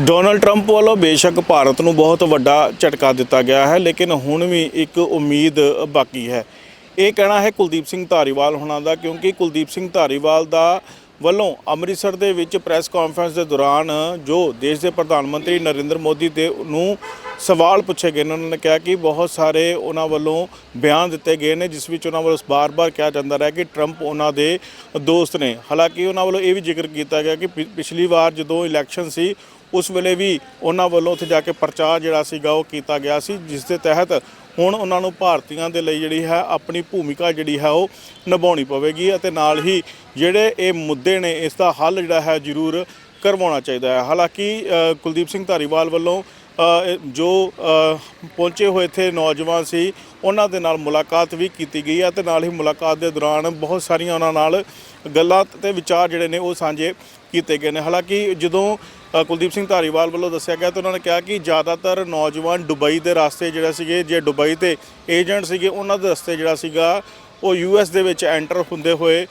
Donald Trump ਵੱਲੋਂ ਬੇਸ਼ੱਕ ਭਾਰਤ ਨੂੰ ਬਹੁਤ ਵੱਡਾ ਝਟਕਾ ਦਿੱਤਾ ਗਿਆ ਹੈ, ਲੇਕਿਨ ਹੁਣ ਵੀ ਇੱਕ ਉਮੀਦ ਬਾਕੀ ਹੈ। ਇਹ ਕਹਿਣਾ ਹੈ ਕੁਲਦੀਪ ਸਿੰਘ ਧਾਰੀਵਾਲ ਹੋਣਾ ਦਾ, ਕਿਉਂਕਿ ਕੁਲਦੀਪ ਸਿੰਘ ਧਾਰੀਵਾਲ ਦਾ ਵੱਲੋਂ ਅੰਮ੍ਰਿਤਸਰ ਦੇ ਵਿੱਚ ਪ੍ਰੈਸ ਕਾਨਫਰੰਸ ਦੇ ਦੌਰਾਨ ਜੋ ਦੇਸ਼ ਦੇ ਪ੍ਰਧਾਨ ਮੰਤਰੀ ਨਰਿੰਦਰ ਮੋਦੀ ਤੇ ਨੂੰ ਸਵਾਲ ਪੁੱਛੇ ਗਏ ਨੇ, ਉਹਨਾਂ ਨੇ ਕਿਹਾ ਕਿ ਬਹੁਤ ਸਾਰੇ ਉਹਨਾਂ ਵੱਲੋਂ ਬਿਆਨ ਦਿੱਤੇ ਗਏ ਨੇ, ਜਿਸ ਵਿੱਚ ਉਹਨਾਂ ਵੱਲੋਂ ਬਾਰ-ਬਾਰ ਕਿਹਾ ਜਾਂਦਾ ਰਿਹਾ ਕਿ ਟਰੰਪ ਉਹਨਾਂ ਦੇ ਦੋਸਤ ਨੇ। ਹਾਲਾਂਕਿ ਉਹਨਾਂ ਵੱਲੋਂ ਇਹ ਵੀ ਜ਼ਿਕਰ ਕੀਤਾ ਗਿਆ ਕਿ ਪਿਛਲੀ ਵਾਰ ਜਦੋਂ ਇਲੈਕਸ਼ਨ ਸੀ, ਉਸ ਵੇਲੇ ਵੀ ਉਹਨਾਂ ਵੱਲੋਂ ਉੱਥੇ ਜਾ ਕੇ ਪ੍ਰਚਾਰ ਜਿਹੜਾ ਸੀਗਾ ਉਹ ਕੀਤਾ ਗਿਆ ਸੀ, ਜਿਸ ਦੇ ਤਹਿਤ ਹੁਣ ਉਹਨਾਂ ਨੂੰ ਭਾਰਤੀਆਂ ਦੇ ਲਈ ਜਿਹੜੀ ਹੈ ਆਪਣੀ ਭੂਮਿਕਾ ਜਿਹੜੀ ਹੈ ਉਹ ਨਿਭਾਉਣੀ ਪਵੇਗੀ ਅਤੇ ਨਾਲ ਹੀ ਜਿਹੜੇ ਇਹ ਮੁੱਦੇ ਨੇ, ਇਸ ਦਾ ਹੱਲ ਜਿਹੜਾ ਹੈ ਜ਼ਰੂਰ ਕਰਵਾਉਣਾ ਚਾਹੀਦਾ ਹੈ। ਹਾਲਾਂਕਿ ਕੁਲਦੀਪ ਸਿੰਘ ਧਾਰੀਵਾਲ ਵੱਲੋਂ ਜੋ ਪਹੁੰਚੇ ਹੋਏ ਇੱਥੇ ਨੌਜਵਾਨ ਸੀ, ਉਹਨਾਂ ਦੇ ਨਾਲ ਮੁਲਾਕਾਤ ਵੀ ਕੀਤੀ ਗਈ ਹੈ ਤੇ ਨਾਲ ਹੀ ਮੁਲਾਕਾਤ ਦੇ ਦੌਰਾਨ ਬਹੁਤ ਸਾਰੀਆਂ ਉਹਨਾਂ ਨਾਲ ਗੱਲਾਂ ਤੇ ਵਿਚਾਰ ਜਿਹੜੇ ਨੇ ਉਹ ਸਾਂਝੇ ਕੀਤੇ ਗਏ ਨੇ। ਹਾਲਾਂਕਿ ਜਦੋਂ ਕੁਲਦੀਪ ਸਿੰਘ ਧਾਰੀਵਾਲ ਵੱਲੋਂ ਦੱਸਿਆ ਗਿਆ ਤਾਂ ਉਹਨਾਂ ਨੇ ਕਿਹਾ ਕਿ ਜ਼ਿਆਦਾਤਰ ਨੌਜਵਾਨ ਦੁਬਈ ਦੇ ਰਸਤੇ ਜਿਹੜਾ ਸੀਗੇ, ਜੇ ਦੁਬਈ ਤੇ ਏਜੰਟ ਸੀਗੇ, ਉਹਨਾਂ ਦੇ ਰਸਤੇ ਜਿਹੜਾ ਸੀਗਾ, ਉਹ ਯੂਐਸ ਦੇ ਵਿੱਚ ਐਂਟਰ ਹੁੰਦੇ ਹੋਏ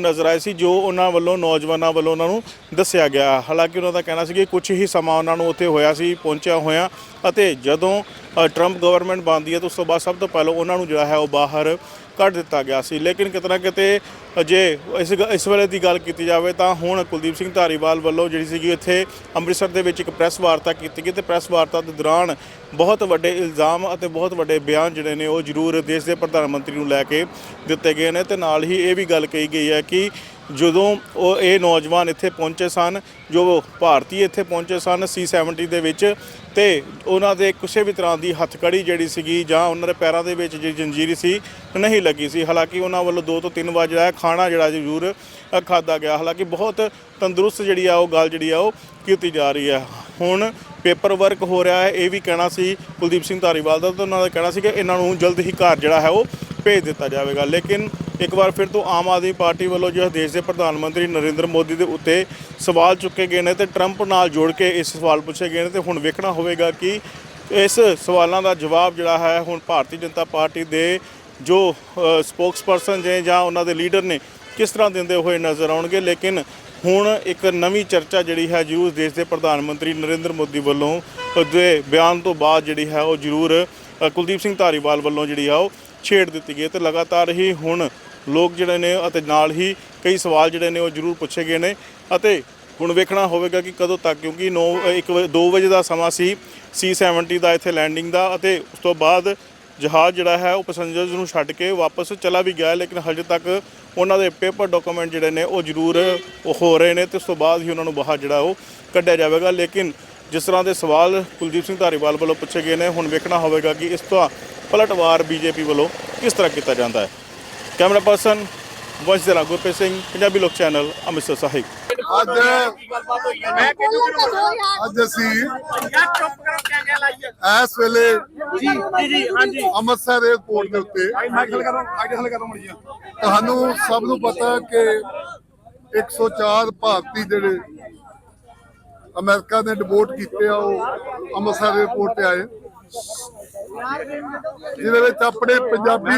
ਨਜ਼ਰ ਆਏ ਸੀ, ਜੋ ਉਹਨਾਂ ਵੱਲੋਂ, ਨੌਜਵਾਨਾਂ ਵੱਲੋਂ ਉਹਨਾਂ ਨੂੰ ਦੱਸਿਆ ਗਿਆ। ਹਾਲਾਂਕਿ ਉਹਨਾਂ ਦਾ ਕਹਿਣਾ ਸੀ ਕਿ ਕੁਝ ਹੀ ਸਮਾਂ ਉਹਨਾਂ ਨੂੰ ਉੱਥੇ ਹੋਇਆ ਸੀ, ਪਹੁੰਚਿਆ ਹੋਇਆ। ਅਤੇ ਜਦੋਂ ਟਰੰਪ ਗਵਰਨਮੈਂਟ ਬਣਦੀ ਹੈ, ਤਾਂ ਉਸ ਤੋਂ ਬਾਅਦ ਸਭ ਤੋਂ ਪਹਿਲਾਂ ਉਹਨਾਂ ਨੂੰ ਜਿਹੜਾ ਹੈ, ਉਹ ਬਾਹਰ ਕੱਢ ਦਿੱਤਾ ਗਿਆ ਸੀ। ਲੇਕਿਨ ਕਿਤੇ ਨਾ ਕਿਤੇ ਜੇ ਇਸ ਗ- ਇਸ ਵੇਲੇ ਦੀ ਗੱਲ ਕੀਤੀ ਜਾਵੇ ਤਾਂ ਹੁਣ ਕੁਲਦੀਪ ਸਿੰਘ ਧਾਰੀਵਾਲ ਵੱਲੋਂ ਜਿਹੜੀ ਸੀਗੀ ਇੱਥੇ ਅੰਮ੍ਰਿਤਸਰ ਦੇ ਵਿੱਚ ਇੱਕ ਪ੍ਰੈਸ ਵਾਰਤਾ ਕੀਤੀ ਗਈ ਤੇ ਪ੍ਰੈਸ ਵਾਰਤਾ ਦੇ ਦੌਰਾਨ ਬਹੁਤ ਵੱਡੇ ਇਲਜ਼ਾਮ ਅਤੇ ਬਹੁਤ ਵੱਡੇ ਬਿਆਨ ਜਿਹੜੇ ਨੇ ਉਹ ਜ਼ਰੂਰ ਦੇਸ਼ ਦੇ ਪ੍ਰਧਾਨ ਮੰਤਰੀ ਨੂੰ ਲੈ ਕੇ ਦਿੱਤੇ ਗਏ ਨੇ ਤੇ ਨਾਲ ਹੀ ਇਹ ਵੀ ਗੱਲ ਕਹੀ ਗਈ ਹੈ ਕਿ ਜਦੋਂ ਉਹ ਇਹ ਨੌਜਵਾਨ ਇੱਥੇ ਪਹੁੰਚੇ ਸਨ, ਜੋ ਭਾਰਤੀ ਇੱਥੇ ਪਹੁੰਚੇ ਸਨ C70 ਦੇ ਵਿੱਚ, ਤੇ ਉਹਨਾਂ ਦੇ ਕਿਸੇ ਵੀ ਤਰ੍ਹਾਂ ਦੀ ਹੱਥਕੜੀ ਜਿਹੜੀ ਸੀਗੀ ਜਾਂ ਉਹਨਾਂ ਦੇ ਪੈਰਾਂ ਦੇ ਵਿੱਚ ਜਿਹੜੀ ਜੰਜੀਰੀ ਸੀ, ਨਹੀਂ ਲੱਗੀ ਸੀ। ਹਾਲਾਂਕਿ ਉਹਨਾਂ ਵੱਲੋਂ ਦੋ ਤੋਂ ਤਿੰਨ ਵਾਰ ਜਿਹੜਾ ਖਾਣਾ ਜਿਹੜਾ ਜ਼ਰੂਰ ਖਾਦਾ ਗਿਆ। ਹਾਲਾਂਕਿ ਬਹੁਤ ਤੰਦਰੁਸਤ ਜਿਹੜੀ ਆ ਉਹ ਗੱਲ ਜਿਹੜੀ ਆ ਉਹ ਕੀਤੀ ਜਾ ਰਹੀ ਹੈ। ਹੁਣ ਪੇਪਰ ਵਰਕ ਹੋ ਰਿਹਾ ਹੈ। ਇਹ ਵੀ ਕਹਿਣਾ ਸੀ ਕੁਲਦੀਪ ਸਿੰਘ ਧਾਰੀਵਾਲ ਦਾ ਤਾਂ ਉਹਨਾਂ ਦਾ ਕਹਿਣਾ ਸੀ ਕਿ ਇਹਨਾਂ ਨੂੰ ਜਲਦ ਹੀ ਘਰ ਜਿਹੜਾ ਹੈ ਉਹ ਭੇਜ ਦਿੱਤਾ ਜਾਵੇਗਾ। ਲੇਕਿਨ ਇੱਕ ਵਾਰ ਫਿਰ ਤੋਂ ਆਮ ਆਦਮੀ ਪਾਰਟੀ ਵੱਲੋਂ ਜੋ ਹੈ ਦੇਸ਼ ਦੇ ਪ੍ਰਧਾਨ ਮੰਤਰੀ ਨਰਿੰਦਰ ਮੋਦੀ ਦੇ ਉੱਤੇ ਸਵਾਲ ਚੁੱਕੇ ਗਏ ਨੇ ਤੇ ਟਰੰਪ ਨਾਲ ਜੋੜ ਕੇ ਇਸ ਸਵਾਲ ਪੁੱਛੇ ਗਏ ਨੇ ਤੇ ਹੁਣ ਵੇਖਣਾ ਹੋਵੇਗਾ ਕਿ ਇਸ ਸਵਾਲਾਂ ਦਾ ਜਵਾਬ ਜਿਹੜਾ ਹੈ ਹੁਣ ਭਾਰਤੀ ਜਨਤਾ ਪਾਰਟੀ ਦੇ ਜੋ ਸਪੋਕਸਪਰਸਨ ਜੇ ਜਾਂ ਉਹਨਾਂ ਦੇ ਲੀਡਰ ਨੇ ਕਿਸ ਤਰ੍ਹਾਂ ਦਿੰਦੇ ਹੋਏ ਨਜ਼ਰ ਆਉਣਗੇ। ਲੇਕਿਨ ਹੁਣ ਇੱਕ ਨਵੀਂ ਚਰਚਾ ਜਿਹੜੀ ਹੈ ਜ਼ਰੂਰ ਦੇਸ਼ ਦੇ ਪ੍ਰਧਾਨ ਮੰਤਰੀ ਨਰਿੰਦਰ ਮੋਦੀ ਵੱਲੋਂ ਦੇ ਬਿਆਨ ਤੋਂ ਬਾਅਦ ਜਿਹੜੀ ਹੈ ਉਹ ਜ਼ਰੂਰ ਕੁਲਦੀਪ ਸਿੰਘ ਧਾਰੀਵਾਲ ਵੱਲੋਂ ਜਿਹੜੀ ਆ ਉਹ ਛੇੜ ਦਿੱਤੀ ਗਈ ਹੈ ਤੇ ਲਗਾਤਾਰ ਹੀ ਹੁਣ ਲੋਕ ਜਿਹੜੇ ਨੇ ਅਤੇ ਨਾਲ ਹੀ ਕਈ ਸਵਾਲ ਜਿਹੜੇ ਨੇ ਉਹ ਜ਼ਰੂਰ ਪੁੱਛੇ ਗਏ ਨੇ ਅਤੇ ਹੁਣ ਵੇਖਣਾ ਹੋਵੇਗਾ ਕਿ ਕਦੋਂ ਤੱਕ, ਕਿਉਂਕਿ 9 1 2 ਵਜੇ ਦਾ ਸਮਾਂ ਸੀ C70 ਦਾ ਇੱਥੇ ਲੈਂਡਿੰਗ ਦਾ ਅਤੇ ਉਸ ਤੋਂ ਬਾਅਦ ਜਹਾਜ਼ ਜਿਹੜਾ ਹੈ ਉਹ ਪੈਸੇਂਜਰਸ ਨੂੰ ਛੱਡ ਕੇ ਵਾਪਸ ਚਲਾ ਵੀ ਗਿਆ ਲੇਕਿਨ ਹਜੇ ਤੱਕ ਉਹਨਾਂ ਦੇ ਪੇਪਰ ਡਾਕੂਮੈਂਟ ਜਿਹੜੇ ਨੇ ਉਹ ਜ਼ਰੂਰ ਉਹ ਹੋ ਰਹੇ ਨੇ ਤੇ ਉਸ ਤੋਂ ਬਾਅਦ ਹੀ ਉਹਨਾਂ ਨੂੰ ਬਾਹਰ ਜਿਹੜਾ ਉਹ ਕੱਢਿਆ ਜਾਵੇਗਾ। ਲੇਕਿਨ ਜਿਸ ਤਰ੍ਹਾਂ ਦੇ ਸਵਾਲ ਕੁਲਦੀਪ ਸਿੰਘ ਧਾਰੀਵਾਲ ਵੱਲੋਂ ਪੁੱਛੇ ਗਏ ਨੇ, ਹੁਣ ਵੇਖਣਾ ਹੋਵੇਗਾ ਕਿ ਇਸ ਤੋਂ ਪਲਟਵਾਰ ਬੀਜੇਪੀ ਵੱਲੋਂ ਕਿਸ ਤਰ੍ਹਾਂ ਕੀਤਾ ਜਾਂਦਾ ਹੈ? ਕੈਮਰਾ ਪਰਸਨ ਵੰਸ਼ ਦੇ ਗੁਰਪ੍ਰੀਤ ਸਿੰਘ ਪੰਜਾਬੀ ਲੋਕ ਚੈਨਲ ਅੰਮ੍ਰਿਤਸਰ ਸਾਹਿਬ। ਅੱਜ ਅੱਜ ਅਸੀਂ ਇਸ ਵੇਲੇ ਜੀ ਜੀ ਜੀ ਹਾਂਜੀ। ਅੰਮ੍ਰਿਤਸਰ 에ਅਰਪੋਰਟ ਦੇ ਉੱਤੇ ਮਾਈਕਲ ਕਰੋ ਮਾਈਕਲ ਕਰੋ ਮੜੀਆਂ ਤੁਹਾਨੂੰ ਸਭ ਨੂੰ ਪਤਾ ਕਿ 104 ਭਾਰਤੀ ਜਿਹੜੇ ਅਮਰੀਕਾ ਨੇ ਡਿਪੋਰਟ ਕੀਤੇ ਆ ਉਹ ਅੰਮ੍ਰਿਤਸਰ 에ਅਰਪੋਰਟ ਤੇ ਆਏ। ਜਿਹਦੇ ਵਿੱਚ ਆਪਣੇ ਪੰਜਾਬੀ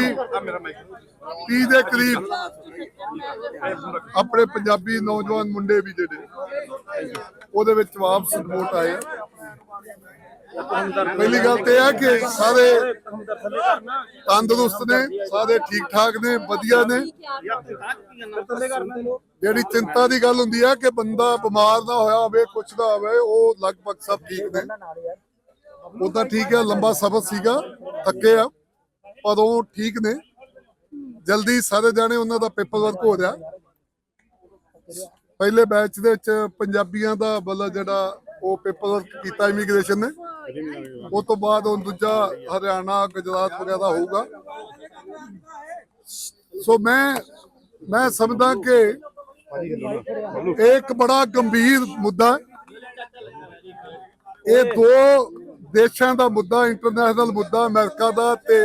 30 ਦੇ ਕਰੀਬ ਆਪਣੇ ਪੰਜਾਬੀ ਨੌਜਵਾਨ ਮੁੰਡੇ ਵੀ ਜਿਹੜੇ ਉਹਦੇ ਵਿੱਚ ਵਾਪਸ ਰਿਪੋਰਟ ਆਏ। ਪਹਿਲੀ ਗੱਲ ਤੇ ਇਹ ਕਿ ਸਾਰੇ ਤੰਦਰੁਸਤ ਨੇ, ਸਾਰੇ ਠੀਕ ਠਾਕ ਨੇ, ਵਧੀਆ ਨੇ। ਜਿਹੜੀ ਚਿੰਤਾ ਦੀ ਗੱਲ ਹੁੰਦੀ ਆ ਕਿ ਬੰਦਾ ਬਿਮਾਰ ਨਾ ਹੋਇਆ ਹੋਵੇ, ਕੁਛ ਨਾ ਹੋਵੇ, ਉਹ ਲਗਭਗ ਸਭ ਠੀਕ ਨੇ। ਉਦਾਂ ਠੀਕ ਹੈ, ਲੰਬਾ ਸਫ਼ਰ ਸੀਗਾ, ਥੱਕੇ ਆ, ਪਰ ਉਹ ਠੀਕ ਨੇ। ਜਲਦੀ ਸਾਰੇ ਜਾਣੇ ਉਹਨਾਂ ਦਾ ਪੇਪਰ ਵਰਕ ਹੋ ਰਿਹਾ। ਪਹਿਲੇ ਬੈਚ ਦੇ ਵਿੱਚ ਪੰਜਾਬੀਆਂ ਦਾ ਮਤਲਬ ਜਿਹੜਾ ਉਹ ਪੇਪਰ ਵਰਕ ਕੀਤਾ ਇਮੀਗ੍ਰੇਸ਼ਨ ਨੇ। ਉਹ ਤੋਂ ਬਾਅਦ ਹੁਣ ਦੂਜਾ ਹਰਿਆਣਾ, ਗੁਜਰਾਤ ਵਗੈਰਾ ਹੋਊਗਾ। ਸੋ ਮੈਂ ਮੈਂ ਸਮਝਦਾ ਕਿ ਇਹ ਇੱਕ ਬੜਾ ਗੰਭੀਰ ਮੁੱਦਾ ਇਹ ਦੋ ਦੇਸ਼ਾਂ ਦਾ ਮੁੱਦਾ ਇੰਟਰਨੈਸ਼ਨਲ ਮੁੱਦਾ ਅਮਰੀਕਾ ਦਾ ਤੇ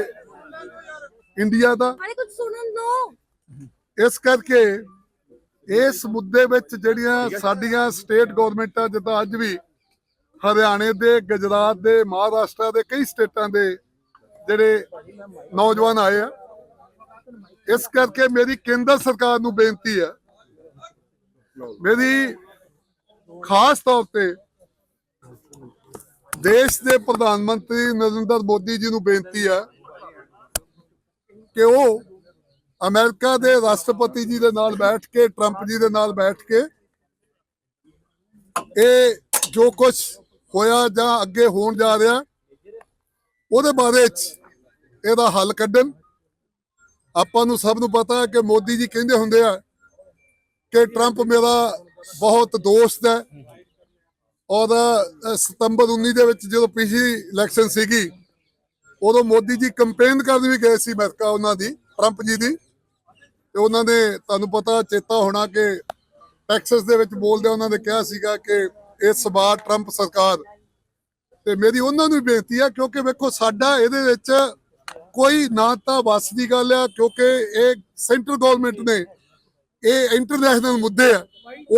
ਇੰਡੀਆ ਦਾ। ਅਰੇ ਕੁਝ ਸੁਣਨ ਦੋ ਇਸ ਕਰਕੇ ਇਸ ਮੁੱਦੇ ਵਿੱਚ ਜਿਹੜੀਆਂ ਸਾਡੀਆਂ ਸਟੇਟ ਗਵਰਨਮੈਂਟਾਂ ਜਿੱਦਾਂ ਅੱਜ ਵੀ ਹਰਿਆਣੇ ਦੇ ਗੁਜਰਾਤ ਦੇ ਮਹਾਰਾਸ਼ਟਰ ਦੇ ਕਈ ਸਟੇਟਾਂ ਦੇ ਜਿਹੜੇ ਨੌਜਵਾਨ ਆਏ ਆ ਇਸ ਕਰਕੇ ਮੇਰੀ ਕੇਂਦਰ ਸਰਕਾਰ ਨੂੰ ਬੇਨਤੀ ਹੈ ਮੇਰੀ ਖਾਸ ਤੌਰ ਤੇ ਦੇਸ਼ ਦੇ ਪ੍ਰਧਾਨ ਮੰਤਰੀ ਨਰਿੰਦਰ ਮੋਦੀ ਜੀ ਨੂੰ ਬੇਨਤੀ ਹੈ ਕਿ ਉਹ ਅਮਰੀਕਾ ਦੇ ਰਾਸ਼ਟਰਪਤੀ ਜੀ ਦੇ ਨਾਲ ਬੈਠ ਕੇ, ਟਰੰਪ ਜੀ ਦੇ ਨਾਲ ਬੈਠ ਕੇ ਇਹ ਜੋ ਕੁਝ ਹੋਇਆ ਜਾਂ ਅੱਗੇ ਹੋਣ ਜਾ ਰਿਹਾ, ਉਹਦੇ ਬਾਰੇ ਚ ਇਹਦਾ ਹੱਲ ਕੱਢਣ। ਆਪਾਂ ਨੂੰ ਸਭ ਨੂੰ ਪਤਾ ਹੈ ਕਿ ਮੋਦੀ ਜੀ ਕਹਿੰਦੇ ਹੁੰਦੇ ਆ ਕਿ ਟਰੰਪ ਮੇਰਾ ਬਹੁਤ ਦੋਸਤ ਹੈ। ਔਰ ਸਤੰਬਰ 19 ਦੇ ਵਿੱਚ ਜਦੋਂ ਪਿਛਲੀ ਇਲੈਕਸ਼ਨ ਸੀਗੀ, ਉਦੋਂ ਮੋਦੀ ਜੀ ਕੰਪੇਨ ਕਰਨ ਵੀ ਗਏ ਸੀ ਅਮਰੀਕਾ ਉਹਨਾਂ ਦੀ, ਟਰੰਪ ਜੀ ਦੀ। ਤੇ ਉਹਨਾਂ ਨੇ, ਤੁਹਾਨੂੰ ਪਤਾ ਚੇਤਾ ਹੋਣਾ ਕਿ ਟੈਕਸਸ ਦੇ ਵਿੱਚ ਬੋਲਦੇ ਉਹਨਾਂ ਨੇ ਕਿਹਾ ਸੀਗਾ ਕਿ ਇਸ ਵਾਰ ਟਰੰਪ ਸਰਕਾਰ। ਤੇ ਮੇਰੀ ਉਹਨਾਂ ਨੂੰ ਵੀ ਬੇਨਤੀ ਆ, ਕਿਉਂਕਿ ਵੇਖੋ ਸਾਡਾ ਇਹਦੇ ਵਿੱਚ ਕੋਈ ਨਾ ਤਾਂ ਵਸ ਦੀ ਗੱਲ ਆ, ਕਿਉਂਕਿ ਇਹ ਸੈਂਟਰ ਗਵਰਨਮੈਂਟ ਨੇ, ਇਹ ਇੰਟਰਨੈਸ਼ਨਲ ਮੁੱਦੇ ਆ।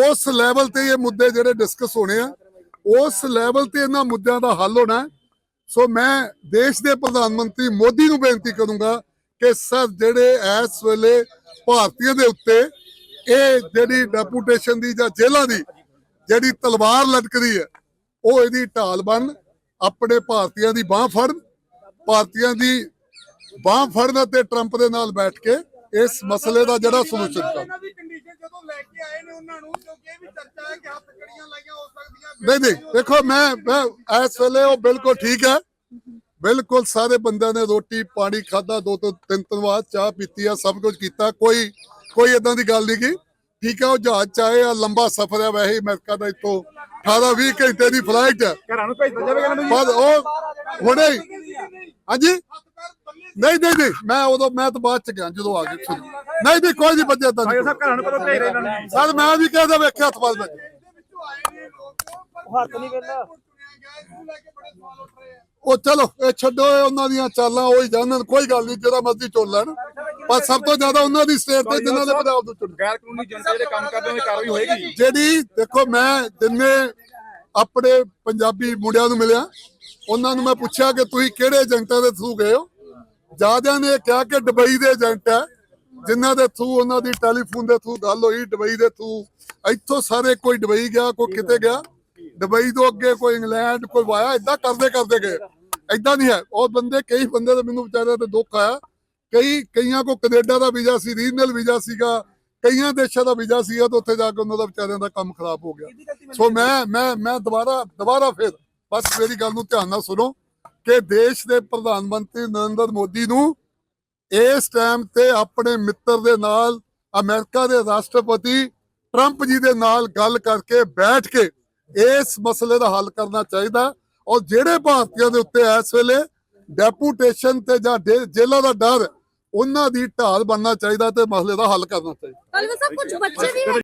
ਉਸ ਲੈਵਲ ਤੇ ਇਹ ਮੁੱਦੇ ਜਿਹੜੇ ਡਿਸਕਸ ਹੋਣੇ ਆ। ਉਸ ਲੈਵਲ ਤੇ ਇਹਨਾਂ ਮੁੱਦਿਆਂ ਦਾ ਹੱਲ ਹੋਣਾ। ਸੋ ਮੈਂ ਦੇਸ਼ ਦੇ ਪ੍ਰਧਾਨ ਮੰਤਰੀ ਮੋਦੀ ਨੂੰ ਬੇਨਤੀ ਕਰੂੰਗਾ ਕਿ ਸਰ ਜਿਹੜੇ ਇਸ ਵੇਲੇ ਭਾਰਤੀਆਂ ਦੇ ਉੱਤੇ ਇਹ ਜਿਹੜੀ ਡੈਪੂਟੇਸ਼ਨ ਦੀ ਜਾਂ ਜੇਲ੍ਹਾਂ ਦੀ ਜਿਹੜੀ ਤਲਵਾਰ ਲਟਕਦੀ ਹੈ ਉਹ ਇਹਦੀ ਢਾਲ ਬਣ ਆਪਣੇ ਭਾਰਤੀਆਂ ਦੀ ਬਾਹ ਫੜਨ ਭਾਰਤੀਆਂ ਦੀ ਬਾਹ ਫੜਨ ਅਤੇ ਟਰੰਪ ਦੇ ਨਾਲ ਬੈਠ ਕੇ ਇਸ ਮਸਲੇ ਦਾ ਜਿਹੜਾ ਸੋਲੂਸ਼ਨ ਕਰਨ ਇਹਨਾਂ ਦੀ ਕੰਡੀਸ਼ਨ ਜਦੋਂ ਲੈ ਕੇ ਆਏ ਨੇ ਉਹਨਾਂ ਨੂੰ ਕਿਉਂਕਿ ਇਹ ਵੀ ਚਰਚਾ ਹੈ ਕਿ ਹੱਥ ਕੜੀਆਂ ਲਾਈਆਂ ਸਕਦੀਆਂ ਨਹੀਂ ਨਹੀਂ ਦੇਖੋ ਮੈਂ ਮੈਂ ਇਸ ਵੇਲੇ ਉਹ ਬਿਲਕੁਲ ਠੀਕ ਹੈ। ਬਿਲਕੁਲ ਸਾਰੇ ਬੰਦਿਆਂ ਨੇ ਰੋਟੀ ਪਾਣੀ ਖਾਦਾ ਦੋ ਤੋਂ ਤਿੰਨ ਤਿੰਨ ਵਾਰ ਚਾਹ ਪੀਤੀ ਆ ਸਭ ਕੁਝ ਕੀਤਾ। ਕੋਈ ਕੋਈ ਇਦਾਂ ਦੀ ਗੱਲ ਨਹੀਂ ਕੀ ਠੀਕ ਹੈ ਉਹ ਜਹਾਜ਼ ਚ ਆਏ ਆ ਲੰਬਾ ਸਫ਼ਰ ਹੈ ਵੈਸੇ ਹੀ ਅਮਰੀਕਾ ਦਾ ਇੱਥੋਂ 18 20 ਘੰਟੇ ਦੀ ਫਲਾਈਟ ਹੈ ਘਰਾਂ ਨੂੰ ਭੇਜਦਾ ਜਾਵੇਗਾ ਇਹਨਾਂ ਨੂੰ ਪਰ ਉਹ ਹੁਣੇ ਹਾਂਜੀ? ਨਹੀਂ ਨਹੀਂ ਨਹੀਂ ਮੈਂ ਉਦੋਂ ਮੈਂ ਤਾਂ ਬਾਅਦ ਚ ਗਿਆ ਜਦੋਂ ਆ ਗਏ। ਨਹੀਂ ਨਹੀਂ ਕੋਈ ਨਹੀਂ ਬੱਜੇ ਤਾਂ ਸਾਹਿਬ ਘਰਾਂ ਨੂੰ ਕਦੋਂ ਭੇਜ ਰਹੇ ਇਹਨਾਂ ਨੂੰ। ਸਰ ਮੈਂ ਵੀ ਕਹਿੰਦਾ ਵੇਖਿਆ ਹੱਥ ਬਾਦ ਵਿੱਚ ਹੱਥ ਨਹੀਂ ਉਹ ਚਲੋ ਇਹ ਛੱਡੋ ਇਹ ਉਹਨਾਂ ਦੀਆਂ ਚਾਲਾਂ ਉਹ ਹੀ ਜਾਣਨ ਕੋਈ ਗੱਲ ਨਹੀਂ ਜਿਹੜਾ ਮਰਜ਼ੀ ਚੁਣ ਲੈਣ। ਪਰ ਸਭ ਤੋਂ ਜ਼ਿਆਦਾ ਉਹਨਾਂ ਦੀ ਸਟੇਟ ਤੇ ਜਿਨ੍ਹਾਂ ਦੇ ਪੰਜਾਬ ਤੋਂ ਚੁਣ ਗੈਰ ਕਾਨੂੰਨੀ ਜਨਤਾ ਜਿਹੜੇ ਕੰਮ ਕਰਦੇ ਦੀ ਕਾਰਵਾਈ ਹੋਏਗੀ। ਜਿਹੜੀ ਦੇਖੋ ਮੈਂ ਜਿੰਨੇ ਆਪਣੇ ਪੰਜਾਬੀ ਮੁੰਡਿਆਂ ਨੂੰ ਮਿਲਿਆ ਉਹਨਾਂ ਨੂੰ ਮੈਂ ਪੁੱਛਿਆ ਕਿ ਤੁਸੀਂ ਕਿਹੜੇ ਏਜੰਟਾਂ ਦੇ ਥਰੂ ਗਏ ਹੋ? ਜਿਆਦਿਆਂ ਨੇ ਕਿਹਾ ਕਿ ਦੁਬਈ ਦੇ ਏਜੰਟ ਹੈ ਜਿਨ੍ਹਾਂ ਦੇ ਥਰੂ ਉਹਨਾਂ ਦੀ ਟੈਲੀਫੋਨ ਦੇ ਥਰੂ ਗੱਲ ਹੋਈ ਦੁਬਈ ਦੇ ਥਰੂ ਇੱਥੋਂ ਸਾਰੇ ਕੋਈ ਦੁਬਈ ਗਿਆ ਕੋਈ ਕਿਤੇ ਗਿਆ। ਦੁਬਈ ਤੋਂ ਅੱਗੇ ਕੋਈ ਇੰਗਲੈਂਡ, ਕੋਈ ਵਾਇਆ ਇਦਾਂ ਕਰਦੇ ਕਰਦੇ ਗਏ। ਇਦਾਂ ਨਹੀਂ ਹੈ। ਉਹ ਬੰਦੇ, ਕਈ ਬੰਦੇ ਦੇ ਮੈਨੂੰ ਵਿਚਾਰਿਆਂ ਤੇ ਦੁੱਖ ਆਇਆ। ਕਈ, ਕਈਆਂ ਕੋ ਕੈਨੇਡਾ ਦਾ ਵੀਜ਼ਾ ਸੀ, ਰੀਜਨਲ ਵੀਜ਼ਾ ਸੀਗਾ। ਕਈਆਂ ਦੇਸ਼ਾਂ ਦਾ ਵੀਜ਼ਾ ਸੀਗਾ ਤੇ ਉੱਥੇ ਜਾ ਕੇ ਉਹਨਾਂ ਦਾ ਵਿਚਾਰਿਆਂ ਦਾ ਕੰਮ ਖਰਾਬ ਹੋ ਗਿਆ। ਸੋ ਮੈਂ ਮੈਂ ਮੈਂ ਦੁਬਾਰਾ ਦੁਬਾਰਾ ਫਿਰ ਬਸ ਮੇਰੀ ਗੱਲ ਨੂੰ ਧਿਆਨ ਨਾਲ ਸੁਣੋ ਕਿ ਦੇਸ਼ ਦੇ ਪ੍ਰਧਾਨ ਮੰਤਰੀ ਨਰਿੰਦਰ ਮੋਦੀ ਨੂੰ ਇਸ ਟਾਈਮ ਤੇ ਆਪਣੇ ਮਿੱਤਰ ਦੇ ਨਾਲ ਅਮਰੀਕਾ ਦੇ ਰਾਸ਼ਟਰਪਤੀ ਟਰੰਪ ਜੀ ਦੇ ਨਾਲ ਗੱਲ ਕਰਕੇ ਬੈਠ ਕੇ ਇਸ ਮਸਲੇ ਦਾ ਹੱਲ ਕਰਨਾ ਚਾਹੀਦਾ ਔਰ ਜਿਹੜੇ ਭਾਰਤੀਆਂ ਦੇ ਉੱਤੇ ਇਸ ਵੇਲੇ ਡੈਪੂਟੇਸ਼ਨ ਤੇ ਜਾਂ ਜੇਲ੍ਹਾਂ ਦਾ ਡਰ, ਉਹਨਾਂ ਦੀ ਢਾਲ ਬਣਨਾ ਚਾਹੀਦਾ ਤੇ ਮਸਲੇ ਦਾ ਹੱਲ ਕਰਨਾ ਚਾਹੀਦਾ।